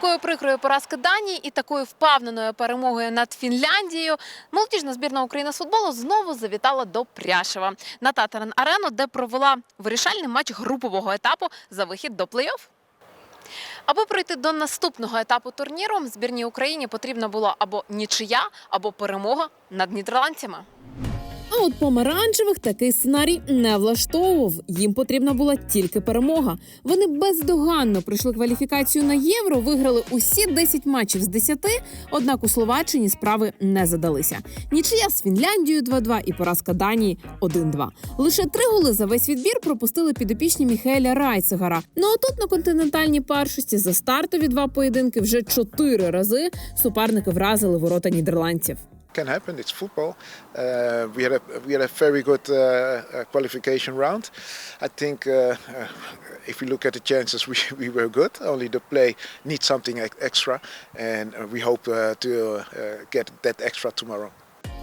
такої прикрої поразки Данії і такою впевненою перемогою над Фінляндією молодіжна збірна України з футболу знову завітала до Пряшева на Татарин Арену, де провела вирішальний матч групового етапу за вихід до плей-офф. Аби пройти до наступного етапу турніру, збірній Україні потрібна була або нічия, або перемога над нідерландцями. А от помаранчевих такий сценарій не влаштовував. Їм потрібна була тільки перемога. Вони бездоганно пройшли кваліфікацію на євро, виграли усі 10 матчів з 10, однак у Словаччині справи не задалися. Нічия з Фінляндією 2-2 і поразка Данії 1-2. Лише три голи за весь відбір пропустили підопічні Міхеля Райцегара. Ну а тут на континентальній першості за стартові два поєдинки вже чотири рази суперники вразили ворота нідерландців. Can happen. It's football. Uh, we had a we had a very good uh, uh, qualification round. I think uh, uh, if we look at the chances, we, we were good. Only the play needs something extra, and uh, we hope uh, to uh, get that extra tomorrow.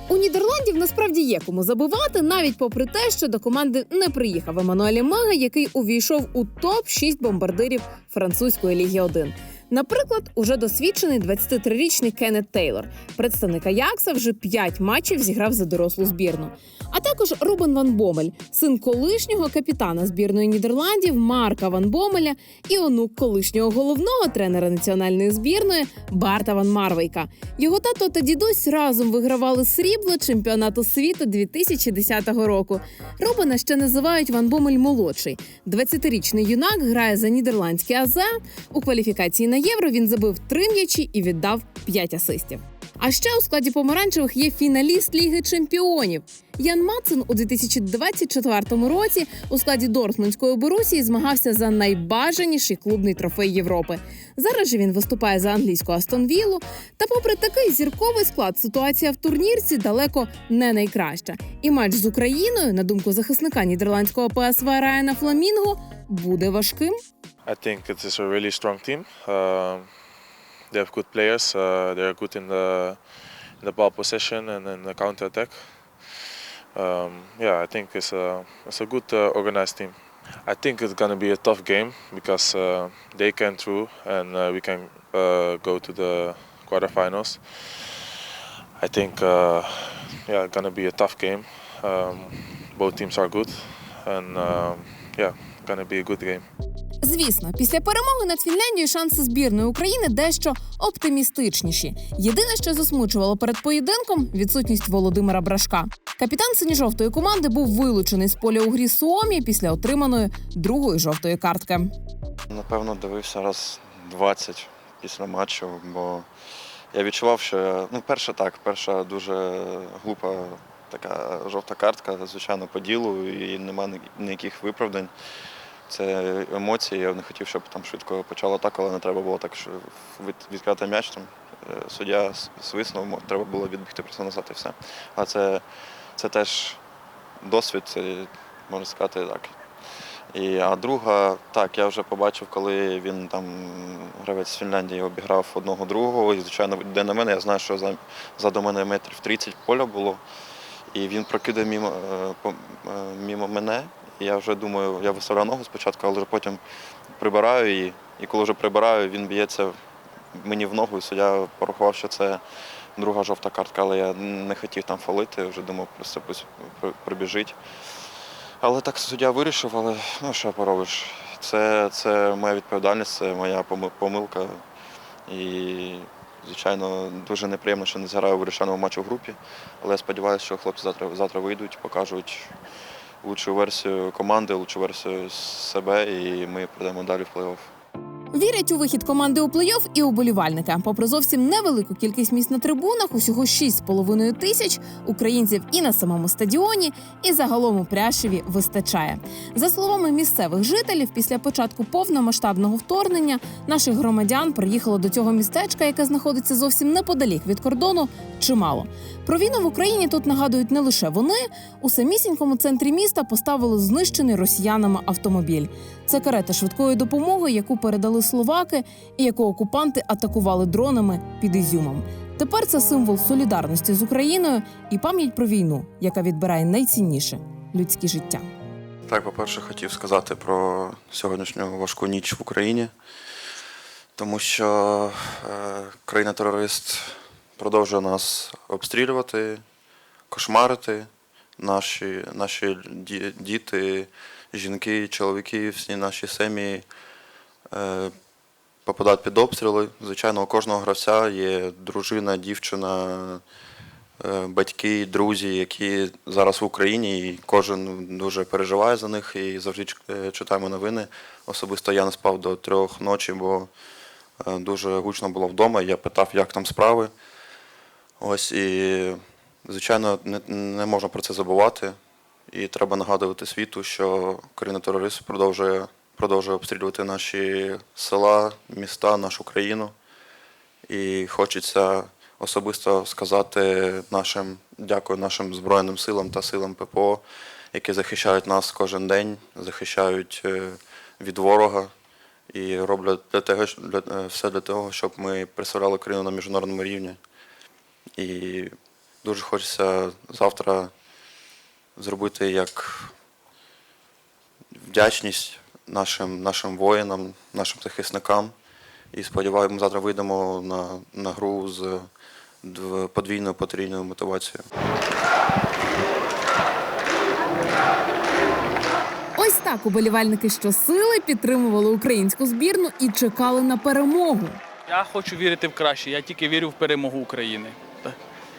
У Нідерландів насправді є кому забивати, навіть попри те, що до команди не приїхав Еммануель Мега, який увійшов у топ 6 бомбардирів французької ліги 1. Наприклад, уже досвідчений 23-річний Кеннет Тейлор, представник Аякса, вже 5 матчів зіграв за дорослу збірну. А також Рубен Ван Бомель, син колишнього капітана збірної Нідерландів Марка Ван Бомеля і онук колишнього головного тренера національної збірної Барта Ван Марвейка. Його тато та дідусь разом вигравали срібло чемпіонату світу 2010 року. Робена ще називають Ван Бомель молодший. 20-річний юнак грає за нідерландське АЗ. У кваліфікації на євро він забив три м'ячі і віддав 5 асистів. А ще у складі помаранчевих є фіналіст Ліги Чемпіонів. Ян Мацин у 2024 році у складі Дортмундської Борусії змагався за найбажаніший клубний трофей Європи. Зараз же він виступає за англійську Астон Віллу. Та, попри такий зірковий склад, ситуація в турнірці далеко не найкраща. І матч з Україною, на думку захисника нідерландського ПСВ Райана Фламінго, буде важким. I think it is a really strong team. Um they have good players. Uh, they are good in the in the ball possession and in the counter attack. Um, yeah, I think it's a it's a good uh, organized team. I think it's gonna be a tough game because uh, they came through and uh, we can uh, go to the quarterfinals. I think uh, yeah, gonna be a tough game. Um, both teams are good, and um, yeah, gonna be a good game. Звісно, після перемоги над Фінляндією шанси збірної України дещо оптимістичніші. Єдине, що засмучувало перед поєдинком відсутність Володимира Брашка. Капітан синьо-жовтої команди був вилучений з поля у грі Суомі після отриманої другої жовтої картки. Напевно, дивився раз 20 після матчу, бо я відчував, що ну, перша так, перша дуже глупа така жовта картка, звичайно, по ділу, і нема ніяких виправдань. Це емоції. Я не хотів, щоб там швидко почала атака, але не треба було так що від- відкрити м'яч. Там е, суддя свиснув, треба було відбігти просто назад і все. А це, це теж досвід, можна сказати так. І, а друга, так, я вже побачив, коли він там гравець з Фінляндії обіграв одного другого. І, звичайно, йде на мене. Я знаю, що за, ззаду мене метрів 30 поля було. І він прокидає мімо, е, е, мімо мене. Я вже думаю, я виставляв ногу спочатку, але вже потім прибираю її. І коли вже прибираю, він б'ється мені в ногу, і суддя порахував, що це друга жовта картка, але я не хотів там фалити, вже думав, просто прибіжить. Але так суддя вирішив, але ну що поробиш? Це, це моя відповідальність, це моя помилка. І, звичайно, дуже неприємно, що не зграю вирішального матчу в групі. Але я сподіваюся, що хлопці завтра, завтра вийдуть, покажуть лучшу версію команди, лучшу версію себе, і ми пройдемо далі в плей-офф. Вірять у вихід команди у плей-офф і уболівальники. Попри зовсім невелику кількість місць на трибунах, усього 6,5 тисяч українців і на самому стадіоні, і загалом у Пряшеві вистачає. За словами місцевих жителів, після початку повномасштабного вторгнення наших громадян приїхало до цього містечка, яке знаходиться зовсім неподалік від кордону, чимало. Про війну в Україні тут нагадують не лише вони. У самісінькому центрі міста поставили знищений росіянами автомобіль. Це карета швидкої допомоги, яку передали словаки, і яку окупанти атакували дронами під Ізюмом. Тепер це символ солідарності з Україною і пам'ять про війну, яка відбирає найцінніше людське життя. Так, по-перше, хотів сказати про сьогоднішню важку ніч в Україні. Тому що е, країна-терорист продовжує нас обстрілювати, кошмарити. Наші, наші діти, жінки, чоловіки, всі наші сім'ї е, попадають під обстріли. Звичайно, у кожного гравця є дружина, дівчина, е, батьки, друзі, які зараз в Україні, і кожен дуже переживає за них і завжди е, читаємо новини. Особисто я не спав до трьох ночі, бо дуже гучно було вдома. Я питав, як там справи. Ось і, звичайно, не, не можна про це забувати. І треба нагадувати світу, що країна-терорист продовжує, продовжує обстрілювати наші села, міста, нашу країну. І хочеться особисто сказати нашим дякую нашим Збройним силам та силам ППО, які захищають нас кожен день, захищають е, від ворога і роблять для того, для, е, все для того, щоб ми представляли країну на міжнародному рівні. І дуже хочеться завтра зробити як вдячність нашим, нашим воїнам, нашим захисникам. І сподіваюся, ми завтра вийдемо на, на гру з подвійною потрійною мотивацією. Ось так уболівальники щосили підтримували українську збірну і чекали на перемогу. Я хочу вірити в краще. Я тільки вірю в перемогу України.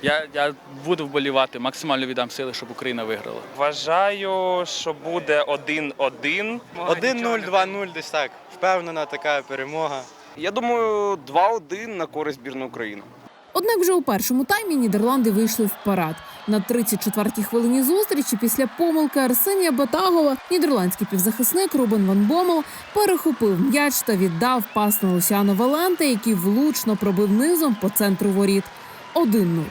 Я, я буду вболівати, максимально віддам сили, щоб Україна виграла. Вважаю, що буде 1-1. 1-0, 2-0 десь так. Впевнена така перемога. Я думаю, 2-1 на користь збірної України. Однак вже у першому таймі Нідерланди вийшли вперед. На 34-й хвилині зустрічі після помилки Арсенія Батагова нідерландський півзахисник Рубен Ван Бомел перехопив м'яч та віддав пас на Лусіано Валенте, який влучно пробив низом по центру воріт. 1-0.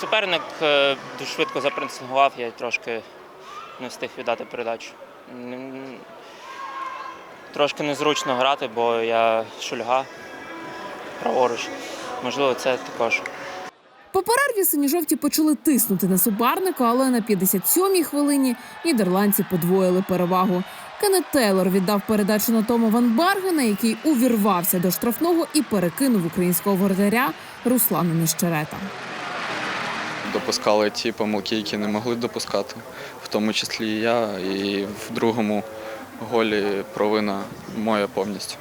Суперник е, дуже швидко запресингував, я трошки не встиг віддати передачу. Трошки незручно грати, бо я шульга праворуч. Можливо, це також. По перерві сині-жовті почали тиснути на суперника, але на 57-й хвилині нідерландці подвоїли перевагу. Кеннет Тейлор віддав передачу на Тома Ван Баргена, який увірвався до штрафного і перекинув українського воротаря Руслана Нещерета. Допускали ті помилки, які не могли допускати, в тому числі і я. І в другому голі провина моя повністю.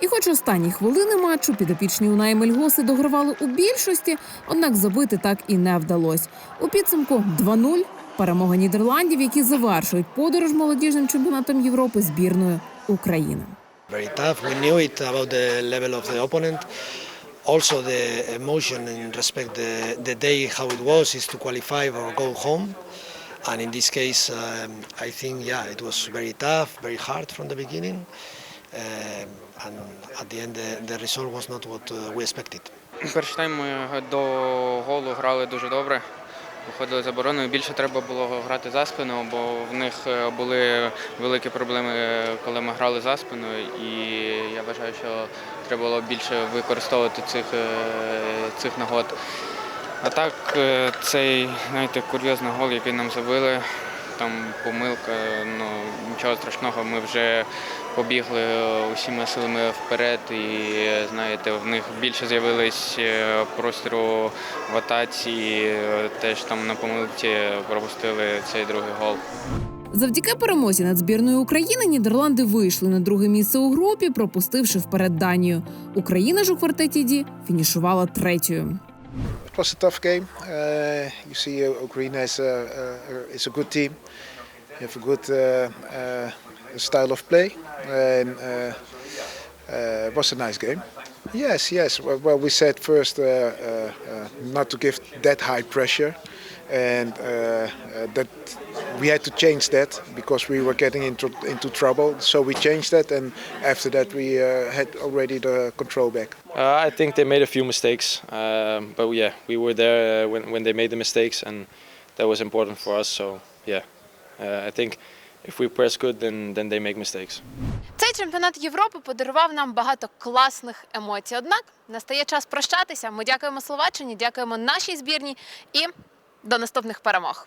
І хоч останні хвилини матчу підопічні Унаї Мельгоси догравали у більшості, однак забити так і не вдалося. У підсумку 2-0 перемога Нідерландів, які завершують подорож молодіжним чемпіонатом Європи збірною України. very tough. We knew it about the level of the opponent. Also, the emotion in respect the the day how it was is to qualify or go home. And in this case, um, I think yeah, it was very tough, very hard from the beginning. Um, and at the end, the, the result was not what uh, we expected. Перший тайм ми до голу грали дуже добре. Виходили з обороною. Більше треба було грати за спину, бо в них е, були великі проблеми, е, коли ми грали за спиною. І я вважаю, що треба було більше використовувати цих, е, цих нагод. А так, цей знаєте, курйозний гол, який нам забили, там помилка, ну нічого страшного, ми вже побігли усіма силами вперед, і знаєте, в них більше з'явилось е, простору в атаці, е, теж там на помилці пропустили цей другий гол. Завдяки перемозі над збірною України Нідерланди вийшли на друге місце у групі, пропустивши вперед Данію. Україна ж у квартеті Ді фінішувала третьою. It was a tough game. Uh, you see, uh, Ukraine is a, uh, is a good team. They have a good uh, uh, style of play, and uh, uh, it was a nice game. Yes, yes. Well, we said first uh, uh, uh, not to give that high pressure, and uh, uh, that we had to change that because we were getting into into trouble. So we changed that, and after that we uh, had already the control back. Uh, I think they made a few mistakes, um, but yeah, we were there uh, when, when they made the mistakes, and that was important for us. So yeah, uh, I think if we press good, then then they make mistakes. Цей чемпіонат Європи подарував нам багато класних емоцій. Однак настає час прощатися. Ми дякуємо Словаччині, дякуємо нашій збірній і до наступних перемог.